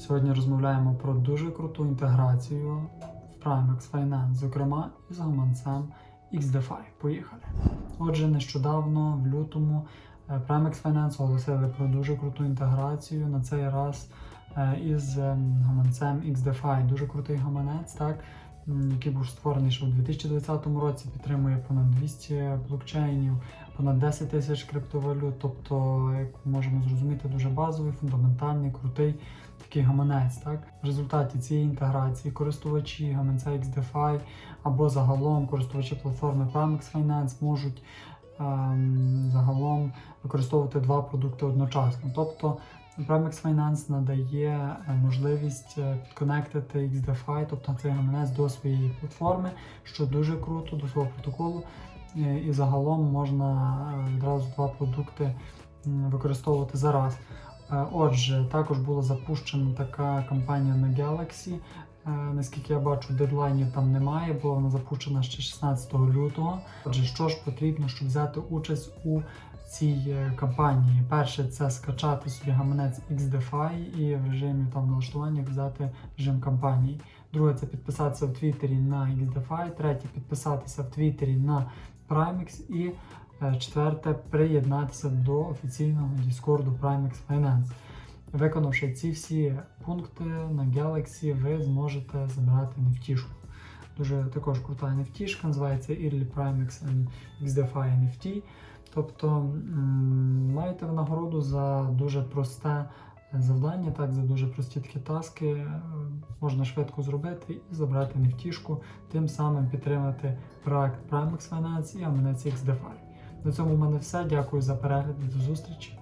Сьогодні розмовляємо про дуже круту інтеграцію в Primex Finance, зокрема із гаманцем XDeFi. Поїхали. Отже, нещодавно, в лютому, е, Primex Finance оголосили про дуже круту інтеграцію на цей раз е, із ем, гаманцем XDeFi. Дуже крутий гаманець, так, який був створений ще у 2020 році, підтримує понад 200 блокчейнів, понад 10 тисяч криптовалют. Тобто, як можемо зрозуміти, дуже базовий, фундаментальний, крутий такий гаманець. Так? В результаті цієї інтеграції користувачі гаманця XDeFi або загалом користувачі платформи Primex Finance можуть ем, загалом використовувати два продукти одночасно. Тобто Primex Finance надає е, можливість е, підконектити XDeFi, тобто цей гаманець до своєї платформи, що дуже круто, до свого протоколу. Е, І загалом можна відразу два продукти використовувати зараз. Отже, також була запущена така кампанія на Galaxy. Наскільки я бачу, дедлайнів там немає, була вона запущена ще 16 лютого. Отже, що ж потрібно, щоб взяти участь у цій е, кампанії? Перше, це скачати собі гаманець XDeFi і в режимі там налаштування взяти режим кампанії. Друге, це підписатися в Твіттері на XDeFi. Третє, підписатися в Твіттері на Primex. І е, четверте, приєднатися до офіційного Діскорду Primex Finance. Виконавши ці всі пункти на Galaxy, ви зможете забрати нефтішку. Дуже також крута NFT, називається Early Primex and XDeFi NFT. Тобто маєте винагороду за дуже просте завдання, так, за дуже прості такі таски. е, Можна швидко зробити і забрати нефтішку, тим самим підтримати проект Primex Finance і Амінець XDeFi. На цьому в мене все. Дякую за перегляд і до зустрічі.